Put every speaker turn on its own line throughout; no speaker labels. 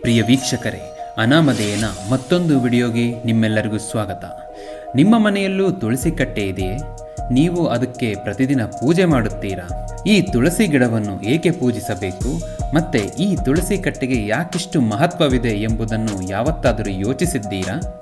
ಪ್ರಿಯ ವೀಕ್ಷಕರೇ, ಅನಾಮಧೇಯನ ಮತ್ತೊಂದು ವಿಡಿಯೋಗೆ ನಿಮ್ಮೆಲ್ಲರಿಗೂ ಸ್ವಾಗತ. ನಿಮ್ಮ ಮನೆಯಲ್ಲೂ ತುಳಸಿ ಕಟ್ಟೆ ಇದೆಯೇ? ನೀವು ಅದಕ್ಕೆ ಪ್ರತಿದಿನ ಪೂಜೆ ಮಾಡುತ್ತೀರಾ? ಈ ತುಳಸಿ ಗಿಡವನ್ನು ಏಕೆ ಪೂಜಿಸಬೇಕು? ಮತ್ತೆ ಈ ತುಳಸಿ ಕಟ್ಟೆಗೆ ಯಾಕಿಷ್ಟು ಮಹತ್ವವಿದೆ ಎಂಬುದನ್ನು ಯಾವತ್ತಾದರೂ ಯೋಚಿಸಿದ್ದೀರಾ?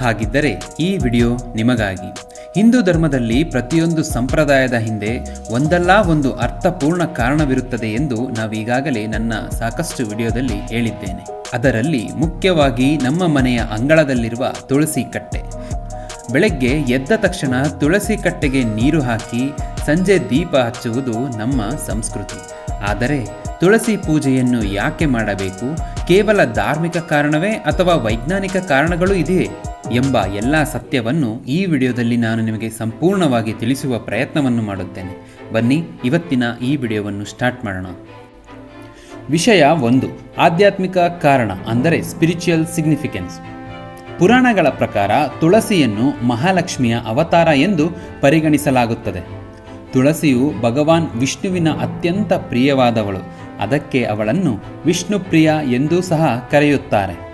ಹಾಗಿದ್ದರೆ ಈ ವಿಡಿಯೋ ನಿಮಗಾಗಿ. ಹಿಂದೂ ಧರ್ಮದಲ್ಲಿ ಪ್ರತಿಯೊಂದು ಸಂಪ್ರದಾಯದ ಹಿಂದೆ ಒಂದಲ್ಲ ಒಂದು ಅರ್ಥಪೂರ್ಣ ಕಾರಣವಿರುತ್ತದೆ ಎಂದು ನಾವೀಗಾಗಲೇ ನನ್ನ ಸಾಕಷ್ಟು ವಿಡಿಯೋದಲ್ಲಿ ಹೇಳಿದ್ದೇನೆ. ಅದರಲ್ಲಿ ಮುಖ್ಯವಾಗಿ ನಮ್ಮ ಮನೆಯ ಅಂಗಳದಲ್ಲಿರುವ ತುಳಸಿ ಕಟ್ಟೆ. ಬೆಳಗ್ಗೆ ಎದ್ದ ತಕ್ಷಣ ತುಳಸಿ ಕಟ್ಟೆಗೆ ನೀರು ಹಾಕಿ ಸಂಜೆ ದೀಪ ಹಚ್ಚುವುದು ನಮ್ಮ ಸಂಸ್ಕೃತಿ. ಆದರೆ ತುಳಸಿ ಪೂಜೆಯನ್ನು ಯಾಕೆ ಮಾಡಬೇಕು? ಕೇವಲ ಧಾರ್ಮಿಕ ಕಾರಣವೇ ಅಥವಾ ವೈಜ್ಞಾನಿಕ ಕಾರಣಗಳು ಇದೆಯೇ? ಎಂಬ ಎಲ್ಲ ಸತ್ಯವನ್ನು ಈ ವಿಡಿಯೋದಲ್ಲಿ ನಾನು ನಿಮಗೆ ಸಂಪೂರ್ಣವಾಗಿ ತಿಳಿಸುವ ಪ್ರಯತ್ನವನ್ನು ಮಾಡುತ್ತೇನೆ. ಬನ್ನಿ, ಇವತ್ತಿನ ಈ ವಿಡಿಯೋವನ್ನು ಸ್ಟಾರ್ಟ್ ಮಾಡೋಣ. ವಿಷಯ ಒಂದು, ಆಧ್ಯಾತ್ಮಿಕ ಕಾರಣ ಅಂದರೆ ಸ್ಪಿರಿಚುಯಲ್ ಸಿಗ್ನಿಫಿಕೆನ್ಸ್ ಪುರಾಣಗಳ ಪ್ರಕಾರ ತುಳಸಿಯನ್ನು ಮಹಾಲಕ್ಷ್ಮಿಯ ಅವತಾರ ಎಂದು ಪರಿಗಣಿಸಲಾಗುತ್ತದೆ. ತುಳಸಿಯು ಭಗವಾನ್ ವಿಷ್ಣುವಿನ ಅತ್ಯಂತ ಪ್ರಿಯವಾದವಳು. ಅದಕ್ಕೆ ಅವಳನ್ನು ವಿಷ್ಣುಪ್ರಿಯ ಎಂದೂ ಸಹ ಕರೆಯುತ್ತಾರೆ.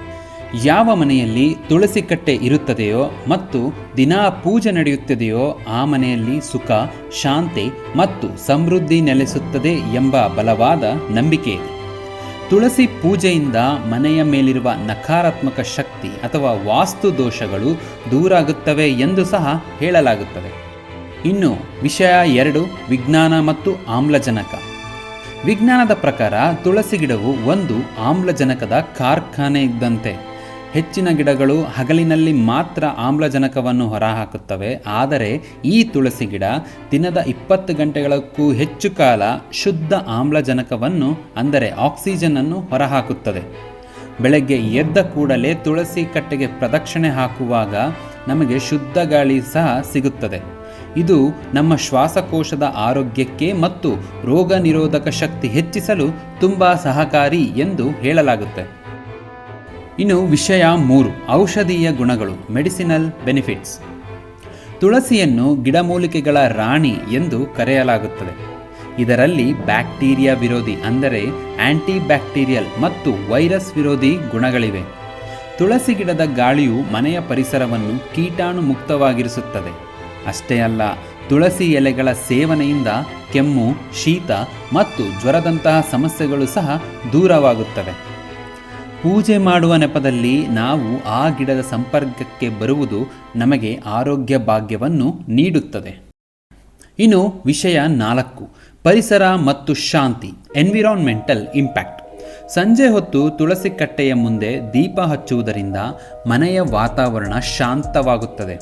ಯಾವ ಮನೆಯಲ್ಲಿ ತುಳಸಿ ಕಟ್ಟೆ ಇರುತ್ತದೆಯೋ ಮತ್ತು ದಿನಾ ಪೂಜೆ ನಡೆಯುತ್ತದೆಯೋ ಆ ಮನೆಯಲ್ಲಿ ಸುಖ, ಶಾಂತಿ ಮತ್ತು ಸಮೃದ್ಧಿ ನೆಲೆಸುತ್ತದೆ ಎಂಬ ಬಲವಾದ ನಂಬಿಕೆ ಇದೆ. ತುಳಸಿ ಪೂಜೆಯಿಂದ ಮನೆಯ ಮೇಲಿರುವ ನಕಾರಾತ್ಮಕ ಶಕ್ತಿ ಅಥವಾ ವಾಸ್ತು ದೋಷಗಳು ದೂರಾಗುತ್ತವೆ ಎಂದು ಸಹ ಹೇಳಲಾಗುತ್ತದೆ. ಇನ್ನು ವಿಷಯ ಎರಡು, ವಿಜ್ಞಾನ ಮತ್ತು ಆಮ್ಲಜನಕ. ವಿಜ್ಞಾನದ ಪ್ರಕಾರ ತುಳಸಿ ಗಿಡವು ಒಂದು ಆಮ್ಲಜನಕದ ಕಾರ್ಖಾನೆ ಇದ್ದಂತೆ. ಹೆಚ್ಚಿನ ಗಿಡಗಳು ಹಗಲಿನಲ್ಲಿ ಮಾತ್ರ ಆಮ್ಲಜನಕವನ್ನು ಹೊರಹಾಕುತ್ತವೆ. ಆದರೆ ಈ ತುಳಸಿ ಗಿಡ ದಿನದ ಇಪ್ಪತ್ತು ಗಂಟೆಗಳಕ್ಕೂ ಹೆಚ್ಚು ಕಾಲ ಶುದ್ಧ ಆಮ್ಲಜನಕವನ್ನು, ಅಂದರೆ ಆಕ್ಸಿಜನನ್ನು ಹೊರಹಾಕುತ್ತದೆ. ಬೆಳಗ್ಗೆ ಎದ್ದ ಕೂಡಲೇ ತುಳಸಿ ಕಟ್ಟೆಗೆ ಪ್ರದಕ್ಷಿಣೆ ಹಾಕುವಾಗ ನಮಗೆ ಶುದ್ಧ ಗಾಳಿ ಸಹ ಸಿಗುತ್ತದೆ. ಇದು ನಮ್ಮ ಶ್ವಾಸಕೋಶದ ಆರೋಗ್ಯಕ್ಕೆ ಮತ್ತು ರೋಗ ನಿರೋಧಕ ಶಕ್ತಿ ಹೆಚ್ಚಿಸಲು ತುಂಬ ಸಹಕಾರಿ ಎಂದು ಹೇಳಲಾಗುತ್ತೆ. ಇನ್ನು ವಿಷಯ ಮೂರು, ಔಷಧೀಯ ಗುಣಗಳು, ಮೆಡಿಸಿನಲ್ ಬೆನಿಫಿಟ್ಸ್. ತುಳಸಿಯನ್ನು ಗಿಡಮೂಲಿಕೆಗಳ ರಾಣಿ ಎಂದು ಕರೆಯಲಾಗುತ್ತದೆ. ಇದರಲ್ಲಿ ಬ್ಯಾಕ್ಟೀರಿಯಾ ವಿರೋಧಿ ಅಂದರೆ ಆಂಟಿ ಬ್ಯಾಕ್ಟೀರಿಯಲ್ ಮತ್ತು ವೈರಸ್ ವಿರೋಧಿ ಗುಣಗಳಿವೆ. ತುಳಸಿ ಗಿಡದ ಗಾಳಿಯು ಮನೆಯ ಪರಿಸರವನ್ನು ಕೀಟಾಣು ಮುಕ್ತವಾಗಿರಿಸುತ್ತದೆ. ಅಷ್ಟೇ ಅಲ್ಲ, ತುಳಸಿ ಎಲೆಗಳ ಸೇವನೆಯಿಂದ ಕೆಮ್ಮು, ಶೀತ ಮತ್ತು ಜ್ವರದಂತಹ ಸಮಸ್ಯೆಗಳು ಸಹ ದೂರವಾಗುತ್ತವೆ. ಪೂಜೆ ಮಾಡುವ ನೆಪದಲ್ಲಿ ನಾವು ಆ ಗಿಡದ ಸಂಪರ್ಕಕ್ಕೆ ಬರುವುದು ನಮಗೆ ಆರೋಗ್ಯ ಭಾಗ್ಯವನ್ನು ನೀಡುತ್ತದೆ. ಇನ್ನು ವಿಷಯ ನಾಲ್ಕು, ಪರಿಸರ ಮತ್ತು ಶಾಂತಿ ಎನ್ವಿರಾನ್ಮೆಂಟಲ್ ಇಂಪ್ಯಾಕ್ಟ್ ಸಂಜೆ ಹೊತ್ತು ತುಳಸಿ ಕಟ್ಟೆಯ ಮುಂದೆ ದೀಪ ಹಚ್ಚುವುದರಿಂದ ಮನೆಯ ವಾತಾವರಣ ಶಾಂತವಾಗುತ್ತದೆ.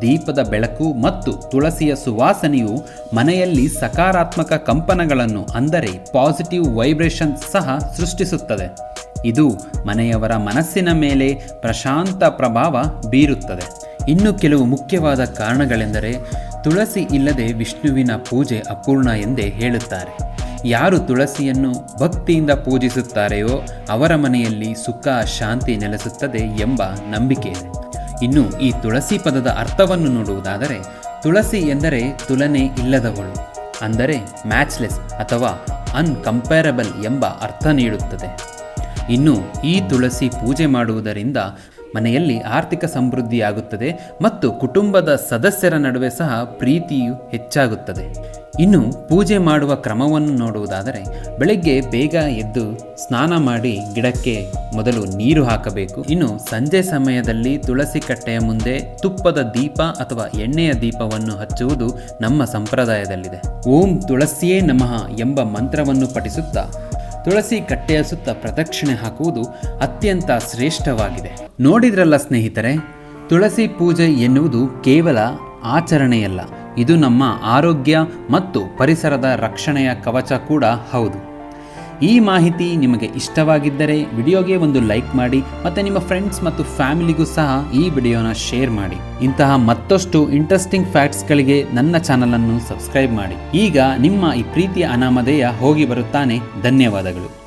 ದೀಪದ ಬೆಳಕು ಮತ್ತು ತುಳಸಿಯ ಸುವಾಸನೆಯು ಮನೆಯಲ್ಲಿ ಸಕಾರಾತ್ಮಕ ಕಂಪನಗಳನ್ನು ಅಂದರೆ ಪಾಸಿಟಿವ್ ವೈಬ್ರೇಷನ್ಸ್ ಸಹ ಸೃಷ್ಟಿಸುತ್ತದೆ. ಇದು ಮನೆಯವರ ಮನಸ್ಸಿನ ಮೇಲೆ ಪ್ರಶಾಂತ ಪ್ರಭಾವ ಬೀರುತ್ತದೆ. ಇನ್ನು ಕೆಲವು ಮುಖ್ಯವಾದ ಕಾರಣಗಳೆಂದರೆ, ತುಳಸಿ ಇಲ್ಲದೆ ವಿಷ್ಣುವಿನ ಪೂಜೆ ಅಪೂರ್ಣ ಎಂದೇ ಹೇಳುತ್ತಾರೆ. ಯಾರು ತುಳಸಿಯನ್ನು ಭಕ್ತಿಯಿಂದ ಪೂಜಿಸುತ್ತಾರೆಯೋ, ಅವರ ಮನೆಯಲ್ಲಿ ಸುಖ, ಶಾಂತಿ ನೆಲೆಸುತ್ತದೆ ಎಂಬ ನಂಬಿಕೆ ಇದೆ. ಇನ್ನು ಈ ತುಳಸಿ ಪದದ ಅರ್ಥವನ್ನು ನೋಡುವುದಾದರೆ, ತುಳಸಿ ಎಂದರೆ ತುಲನೆ ಇಲ್ಲದವಳು, ಅಂದರೆ ಮ್ಯಾಚ್ಲೆಸ್ ಅಥವಾ ಅನ್ಕಂಪೇರಬಲ್ ಎಂಬ ಅರ್ಥ ನೀಡುತ್ತದೆ. ಇನ್ನು ಈ ತುಳಸಿ ಪೂಜೆ ಮಾಡುವುದರಿಂದ ಮನೆಯಲ್ಲಿ ಆರ್ಥಿಕ ಸಮೃದ್ಧಿಯಾಗುತ್ತದೆ ಮತ್ತು ಕುಟುಂಬದ ಸದಸ್ಯರ ನಡುವೆ ಸಹ ಪ್ರೀತಿಯು ಹೆಚ್ಚಾಗುತ್ತದೆ. ಇನ್ನು ಪೂಜೆ ಮಾಡುವ ಕ್ರಮವನ್ನು ನೋಡುವುದಾದರೆ ಬೆಳಗ್ಗೆ ಬೇಗ ಎದ್ದು ಸ್ನಾನ ಮಾಡಿ ಗಿಡಕ್ಕೆ ಮೊದಲು ನೀರು ಹಾಕಬೇಕು. ಇನ್ನು ಸಂಜೆ ಸಮಯದಲ್ಲಿ ತುಳಸಿ ಕಟ್ಟೆಯ ಮುಂದೆ ತುಪ್ಪದ ದೀಪ ಅಥವಾ ಎಣ್ಣೆಯ ದೀಪವನ್ನು ಹಚ್ಚುವುದು ನಮ್ಮ ಸಂಪ್ರದಾಯದಲ್ಲಿದೆ. ಓಂ ತುಳಸಿಯೇ ನಮಃ ಎಂಬ ಮಂತ್ರವನ್ನು ಪಠಿಸುತ್ತಾ ತುಳಸಿ ಕಟ್ಟೆಯ ಸುತ್ತ ಪ್ರದಕ್ಷಿಣೆ ಹಾಕುವುದು ಅತ್ಯಂತ ಶ್ರೇಷ್ಠವಾಗಿದೆ. ನೋಡಿದ್ರಲ್ಲ ಸ್ನೇಹಿತರೆ, ತುಳಸಿ ಪೂಜೆ ಎನ್ನುವುದು ಕೇವಲ ಆಚರಣೆಯಲ್ಲ, ಇದು ನಮ್ಮ ಆರೋಗ್ಯ ಮತ್ತು ಪರಿಸರದ ರಕ್ಷಣೆಯ ಕವಚ ಕೂಡ ಹೌದು. ಈ ಮಾಹಿತಿ ನಿಮಗೆ ಇಷ್ಟವಾಗಿದ್ದರೆ ವಿಡಿಯೋಗೆ ಒಂದು ಲೈಕ್ ಮಾಡಿ ಮತ್ತು ನಿಮ್ಮ ಫ್ರೆಂಡ್ಸ್ ಮತ್ತು ಫ್ಯಾಮಿಲಿಗೂ ಸಹ ಈ ವಿಡಿಯೋನ ಶೇರ್ ಮಾಡಿ. ಇಂತಹ ಮತ್ತಷ್ಟು ಇಂಟ್ರೆಸ್ಟಿಂಗ್ ಫ್ಯಾಕ್ಟ್ಸ್ಗಳಿಗೆ ನನ್ನ ಚಾನಲನ್ನು ಸಬ್ಸ್ಕ್ರೈಬ್ ಮಾಡಿ. ಈಗ ನಿಮ್ಮ ಈ ಪ್ರೀತಿಯ ಅನಾಮಧೇಯ ಹೋಗಿ ಬರುತ್ತಾನೆ. ಧನ್ಯವಾದಗಳು.